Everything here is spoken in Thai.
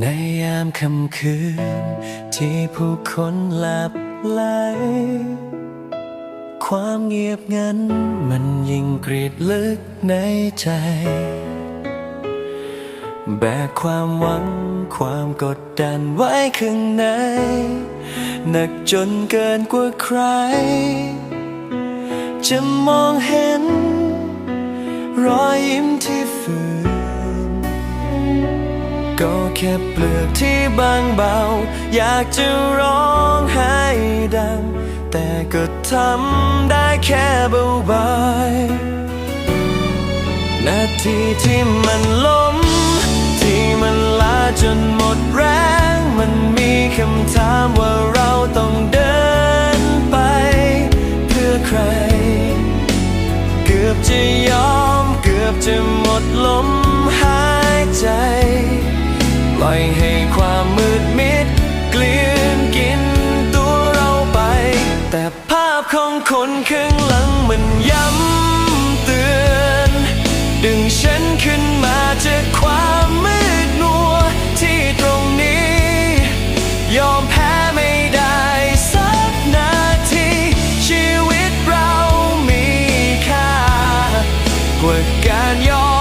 ในยามค่ำคืน ที่ผู้คนหลับไหล ความเงียบงัน มันยิ่งกรีดลึกในใจ แบกความหวังความกดดันไว้ข้างใน หนักจนเกินกว่าใคร จะมองเห็น รอยยิ้มที่ฝืน แค่เปลือกที่บางเบา อยากจะร้องไห้ดัง แต่ก็ทำได้แค่เบาๆนาทีที่มันล้ม ที่มันลาจนหมดแรง มันมีคำถามว่าเราต้องเดินไป เพื่อใคร เกือบจะยอม เกือบจะหมดลม ล่อยให้ความมืดมิดเกลือนกินตัวเราไป แต่ภาพของคนข้างหลังมันย้ำเตือน ดึงฉันขึ้นมาจากความมืดมัวที่ตรงนี้ ยอมแพ้ไม่ได้สักนาที ชีวิตเรามีค่ากว่าการยอม